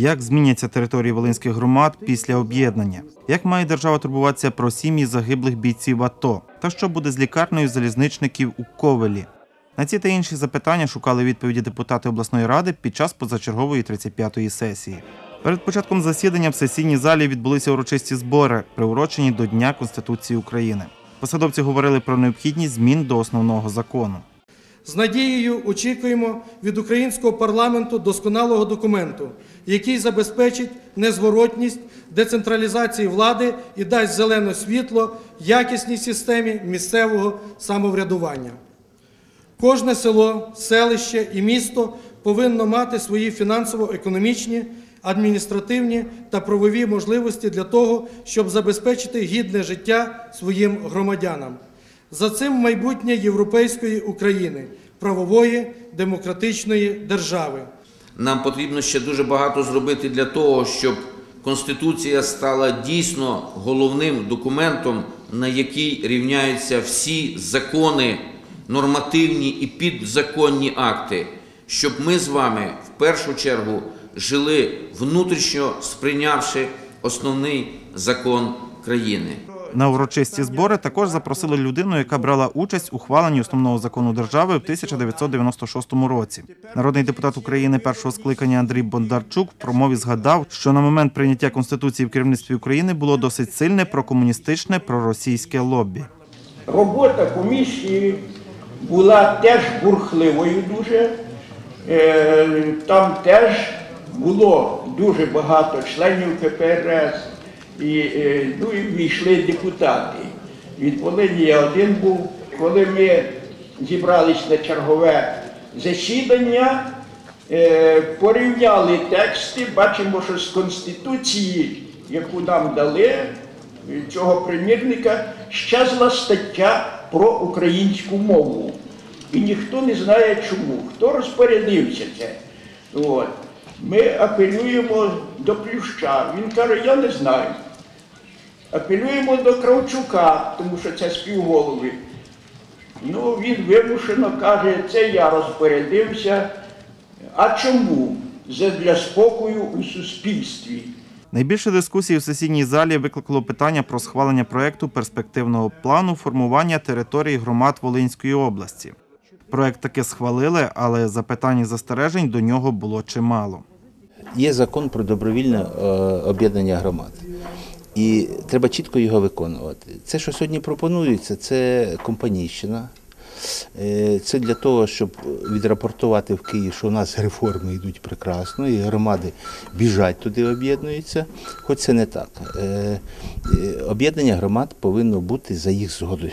Як зміняться території волинських громад після об'єднання? Як має держава турбуватися про сім'ї загиблих бійців АТО? Та що буде з лікарнею залізничників у Ковелі? На ці та інші запитання шукали відповіді депутати обласної ради під час позачергової 35-ї сесії. Перед початком засідання в сесійній залі відбулися урочисті збори, приурочені до Дня Конституції України. Посадовці говорили про необхідність змін до основного закону. З надією очікуємо від українського парламенту досконалого документу, який забезпечить незворотність децентралізації влади і дасть зелене світло якісній системі місцевого самоврядування. Кожне село, селище і місто повинно мати свої фінансово-економічні, адміністративні та правові можливості для того, щоб забезпечити гідне життя своїм громадянам. За цим майбутнє європейської України, правової демократичної держави. Нам потрібно ще дуже багато зробити для того, щоб Конституція стала дійсно головним документом, на який рівняються всі закони, нормативні і підзаконні акти, щоб ми з вами в першу чергу жили внутрішньо сприйнявши основний закон країни. На урочисті збори також запросили людину, яка брала участь у ухваленні основного закону держави в 1996 році. Народний депутат України першого скликання Андрій Бондарчук в промові згадав, що на момент прийняття конституції в керівництві України було досить сильне прокомуністичне проросійське лобі. Робота комісії була теж бурхливою дуже. Е, Там теж було дуже багато членів КПРС, і, е, ну, і війшли депутати. Від Волині я один був. Коли ми зібрались на чергове засідання, е, порівняли тексти, бачимо, що з Конституції, яку нам дали, е, цього примірника, щезла стаття про українську мову. І ніхто не знає чому. Хто розпорядився це? От. Ми апелюємо до Плюща. Він каже, я не знаю. Апелюємо до Кравчука, тому що це співголови. Ну, він вимушено каже, це я розпорядився. А чому? Це для спокою у суспільстві. Найбільше дискусії в сесійній залі викликало питання про схвалення проекту перспективного плану формування території громад Волинської області. Проект таки схвалили, але запитань і застережень до нього було чимало. Є закон про добровільне е, об'єднання громад. І треба чітко його виконувати. Це, що сьогодні пропонується, це компанійщина. Е, Це для того, щоб відрапортувати в Київ, що у нас реформи йдуть прекрасно, і громади біжать туди, об'єднуються. Хоч це не так. Е, е, Об'єднання громад повинно бути за їх згодою.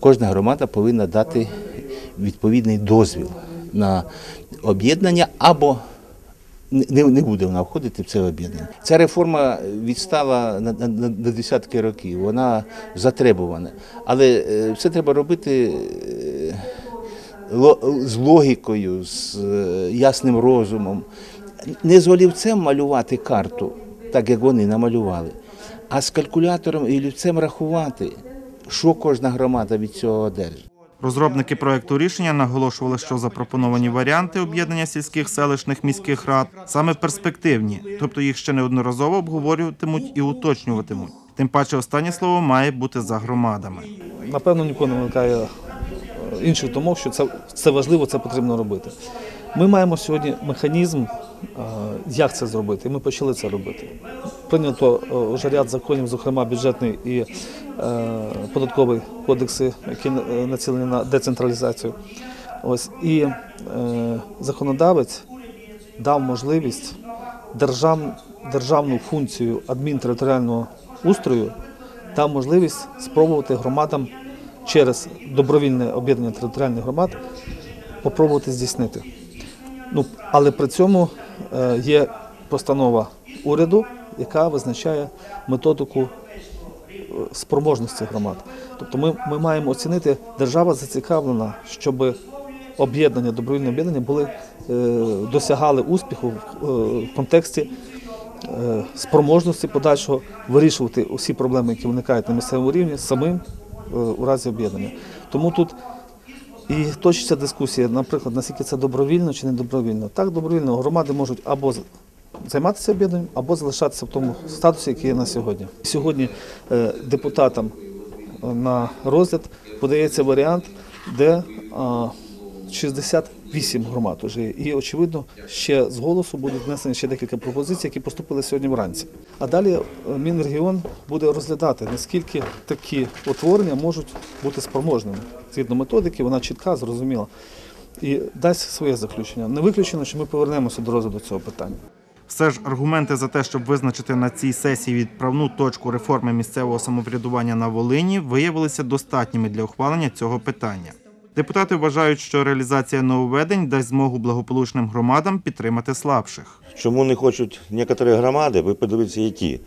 Кожна громада повинна дати відповідний дозвіл на об'єднання або не, не буде вона входити в це об'єднання. Ця реформа відстала на, на, на десятки років, вона затребувана. Але е, все треба робити е, з логікою, з е, ясним розумом. Не з олівцем малювати карту, так як вони намалювали, а з калькулятором і олівцем рахувати, що кожна громада від цього одержить. Розробники проекту рішення наголошували, що запропоновані варіанти об'єднання сільських селищних міських рад саме перспективні, тобто їх ще неодноразово обговорюватимуть і уточнюватимуть. Тим паче, останнє слово має бути за громадами. напевно, ніколи не виникає е, інших думок, що це, це важливо, це потрібно робити. Ми маємо сьогодні механізм, е, як це зробити, і ми почали це робити. Прийнято е, вже ряд законів, зокрема бюджетний і е, податковий кодекси, які е, націлені на децентралізацію. Ось і е, законодавець дав можливість держав, державну функцію адмінтериторіального устрою дав можливість спробувати громадам через добровільне об'єднання територіальних громад попробувати здійснити. Ну, але при цьому е, є постанова уряду, яка визначає методику спроможності громад. Тобто ми, ми маємо оцінити, держава зацікавлена, щоб об'єднання, добровільне об'єднання були, е, досягали успіху в, е, контексті е, спроможності подальшого вирішувати усі проблеми, які виникають на місцевому рівні, самим у разі об'єднання. Тому тут і точиться дискусія, наприклад, наскільки це добровільно чи не добровільно. Так, добровільно громади можуть або займатися об'єднанням або залишатися в тому статусі, який є на сьогодні. Сьогодні е, депутатам е, на розгляд подається варіант, де 68 громад уже є. І очевидно, ще з голосу будуть внесені ще декілька пропозицій, які поступили сьогодні вранці. А далі е, Мінрегіон буде розглядати, наскільки такі утворення можуть бути спроможними. Згідно методики, вона чітка, зрозуміла. І дасть своє заключення. Не виключено, що ми повернемося до розгляду цього питання. Все ж аргументи за те, щоб визначити на цій сесії відправну точку реформи місцевого самоврядування на Волині, виявилися достатніми для ухвалення цього питання. Депутати вважають, що реалізація нововведень дасть змогу благополучним громадам підтримати слабших. Чому не хочуть некоторі громади, ви подивіться, які.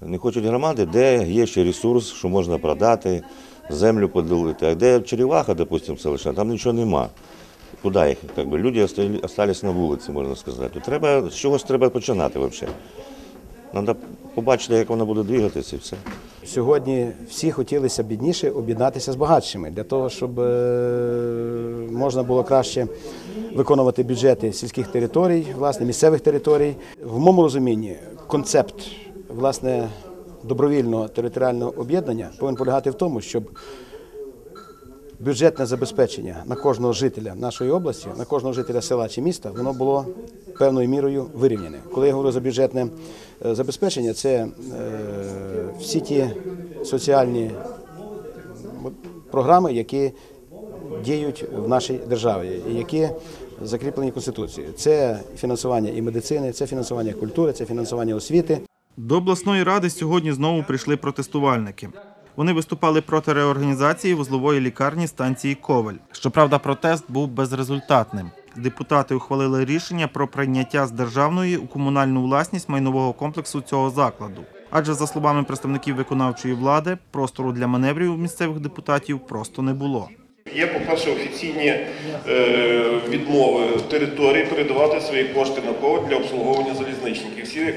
Не хочуть громади, де є ще ресурс, що можна продати, землю поділити. А де Череваха, допустимо, селища, там нічого нема. Куди їх? Как би, люди остали- остались на вулиці, можна сказати. Треба, з чогось треба починати взагалі. Треба побачити, як воно буде двигатися і все. Сьогодні всі хотілося бідніше об'єднатися з багатшими для того, щоб е, можна було краще виконувати бюджети сільських територій, власне, місцевих територій. В моєму розумінні концепт власне добровільного територіального об'єднання повинен полягати в тому, щоб бюджетне забезпечення на кожного жителя нашої області, на кожного жителя села чи міста, воно було певною мірою вирівняне. Коли я говорю за бюджетне е, забезпечення, це е, всі ті соціальні програми, які діють в нашій державі, які закріплені Конституцією. Це фінансування і медицини, це фінансування культури, це фінансування освіти. До обласної ради сьогодні знову прийшли протестувальники. Вони виступали проти реорганізації вузлової лікарні станції Коваль. Щоправда, протест був безрезультатним. Депутати ухвалили рішення про прийняття з державної у комунальну власність майнового комплексу цього закладу. Адже, за словами представників виконавчої влади, простору для маневрів місцевих депутатів просто не було. Є, по-перше, офіційні е, відмови території передавати свої кошти на ковід для обслуговування залізничників. Всі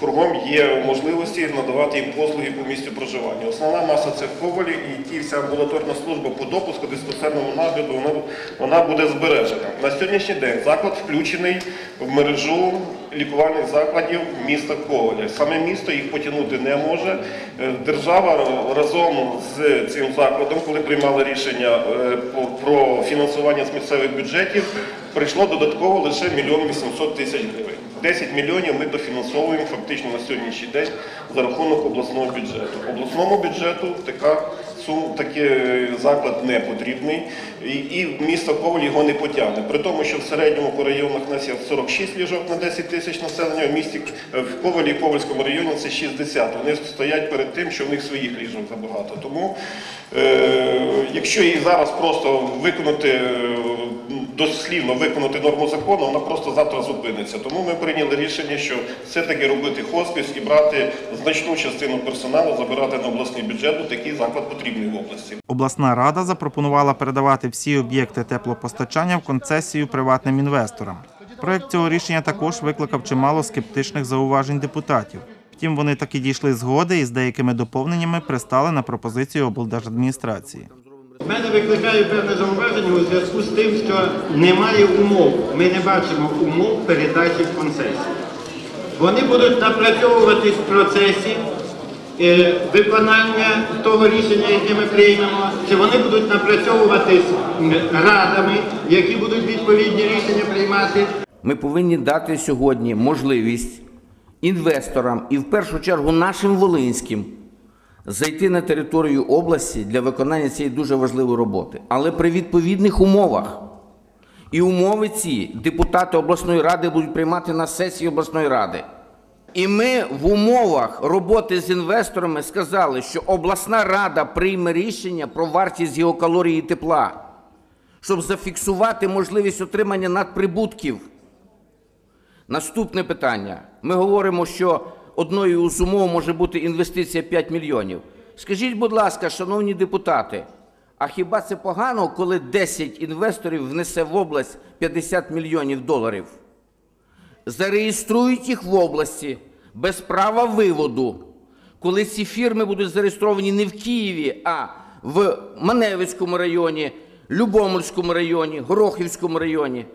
кругом є можливості надавати їм послуги по місцю проживання. Основна маса це в Ковалі і ті вся амбулаторна служба по допуску диспансерному нагляду вона, вона буде збережена. На сьогоднішній день заклад включений в мережу лікувальних закладів міста Коваля. Саме місто їх потягнути не може. Е, Держава разом з цим закладом, коли приймала рішення е, про фінансування з місцевих бюджетів, прийшло додатково лише мільйон 800 тисяч гривень. 10 мільйонів ми дофінансовуємо фактично на сьогоднішній день за рахунок обласного бюджету. Обласному бюджету така такий заклад не потрібний, і, і місто Коваль його не потягне. При тому, що в середньому по районах нас є 46 ліжок на 10 тисяч населення, в місті е, в Ковалі і Ковальському районі це 60. Вони стоять перед тим, що в них своїх ліжок забагато. Тому, е, якщо її зараз просто виконати, е, дослівно виконати норму закону, вона просто завтра зупиниться. Тому ми прийняли рішення, що все-таки робити хоспіс і брати значну частину персоналу, забирати на обласний бюджет, бо такий заклад потрібний в області. Обласна рада запропонувала передавати всі об'єкти теплопостачання в концесію приватним інвесторам. Проект цього рішення також викликав чимало скептичних зауважень депутатів. Втім, вони таки дійшли згоди і з деякими доповненнями пристали на пропозицію облдержадміністрації. Мене викликає певне зауваження у зв'язку з тим, що немає умов. Ми не бачимо умов передачі в концесію. Вони будуть напрацьовуватись в процесі е, виконання того рішення, яке ми приймемо, чи вони будуть напрацьовуватись радами, які будуть відповідні рішення приймати. Ми повинні дати сьогодні можливість інвесторам і в першу чергу нашим волинським зайти на територію області для виконання цієї дуже важливої роботи, але при відповідних умовах. І умови ці депутати обласної ради будуть приймати на сесії обласної ради. І ми в умовах роботи з інвесторами сказали, що обласна рада прийме рішення про вартість геокалорії тепла, щоб зафіксувати можливість отримання надприбутків. Наступне питання. Ми говоримо, що одною з умов може бути інвестиція 5 мільйонів. Скажіть, будь ласка, шановні депутати, а хіба це погано, коли 10 інвесторів внесе в область 50 мільйонів доларів? Зареєструють їх в області без права виводу. Коли ці фірми будуть зареєстровані не в Києві, а в Маневицькому районі, Любомльському районі, Горохівському районі,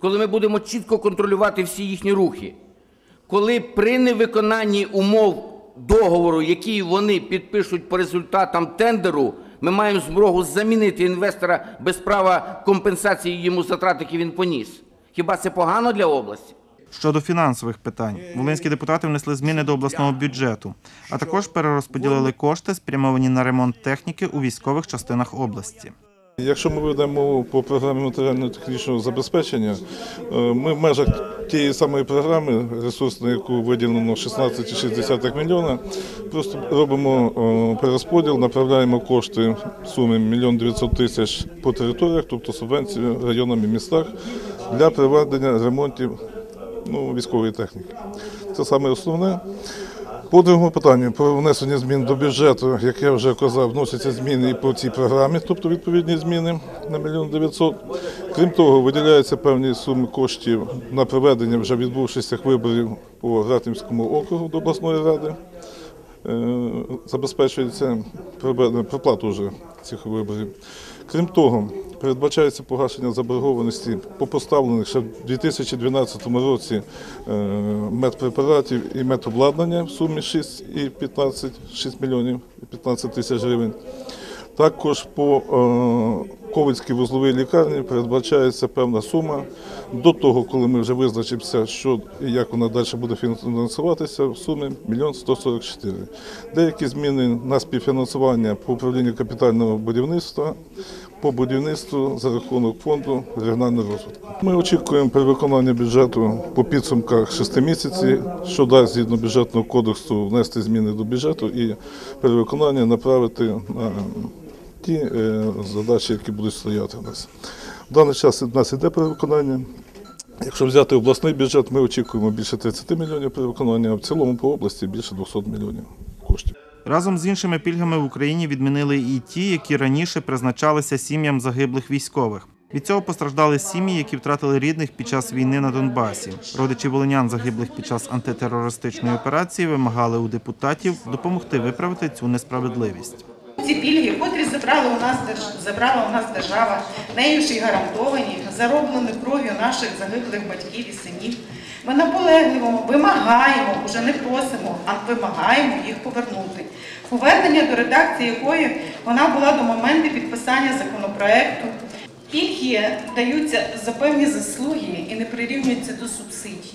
коли ми будемо чітко контролювати всі їхні рухи. Коли при невиконанні умов договору, який вони підпишуть по результатам тендеру, ми маємо змогу замінити інвестора без права компенсації йому затрат, які він поніс. Хіба це погано для області? Щодо фінансових питань, волинські депутати внесли зміни до обласного бюджету, а також перерозподілили кошти, спрямовані на ремонт техніки у військових частинах області. Якщо ми ведемо по програмі матеріально-технічного забезпечення, е, ми в межах тієї самої програми, ресурс на яку виділено 16,6 мільйона, просто робимо е, перерозподіл, направляємо кошти в сумі 1 мільйон 900 тисяч по територіях, тобто субвенції районам і містах для проведення ремонтів ну, військової техніки. Це саме основне. По другому питанню про внесення змін до бюджету, як я вже казав, вносяться зміни і по цій програмі, тобто відповідні зміни на мільйон 900. Крім того, виділяються певні суми коштів на проведення вже відбувшихся виборів по Ратимському округу до обласної ради. Е, Забезпечується проплату вже цих виборів. Крім того, передбачається погашення заборгованості по поставлених ще в 2012 році е, медпрепаратів і медобладнання в сумі 6 і 15, 6 мільйонів 15 тисяч гривень. Також по е, Ковицькій вузловій лікарні передбачається певна сума. До того, коли ми вже визначимося, що і як вона далі буде фінансуватися, в сумі 1 144. Деякі зміни на співфінансування по управлінню капітального будівництва, по будівництву за рахунок фонду регіонального розвитку. Ми очікуємо перевиконання бюджету по підсумках 6 місяців, що дасть згідно бюджетного кодексу внести зміни до бюджету і перевиконання направити на ті е, задачі, які будуть стояти у нас. В даний час у нас іде перевиконання. Якщо взяти обласний бюджет, ми очікуємо більше 30 мільйонів перевиконання, а в цілому по області більше 200 мільйонів коштів. Разом з іншими пільгами в Україні відмінили і ті, які раніше призначалися сім'ям загиблих військових. Від цього постраждали сім'ї, які втратили рідних під час війни на Донбасі. Родичі волинян загиблих під час антитерористичної операції вимагали у депутатів допомогти виправити цю несправедливість. Ці пільги, котрі забрала у нас забрала у нас держава, нею ж і гарантовані, зароблені кров'ю наших загиблих батьків і синів. Ми наполегливо вимагаємо, уже не просимо, а вимагаємо їх повернути. Повернення до редакції якої вона була до моменту підписання законопроекту. Пільги даються за певні заслуги і не прирівнюються до субсидій.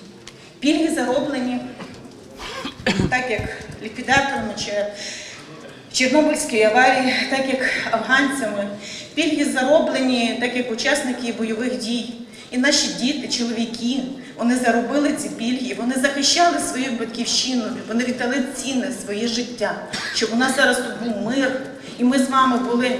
Пільги зароблені так як ліквідаторами чи Чорнобильській аварії, так як афганцями, пільги зароблені, так як учасники бойових дій. І наші діти, чоловіки, вони заробили ці пільги, вони захищали свою батьківщину, вони віддали цінне своє життя, щоб у нас зараз тут був мир, і ми з вами були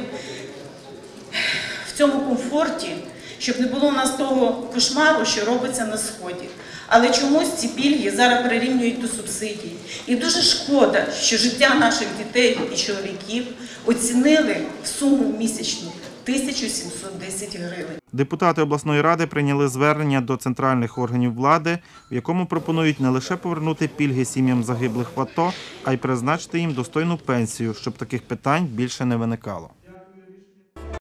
в цьому комфорті, щоб не було у нас того кошмару, що робиться на сході. Але чомусь ці пільги зараз перерівнюють до субсидій. І дуже шкода, що життя наших дітей і чоловіків оцінили в суму місячну 1710 гривень. Депутати обласної ради прийняли звернення до центральних органів влади, в якому пропонують не лише повернути пільги сім'ям загиблих в АТО, а й призначити їм достойну пенсію, щоб таких питань більше не виникало.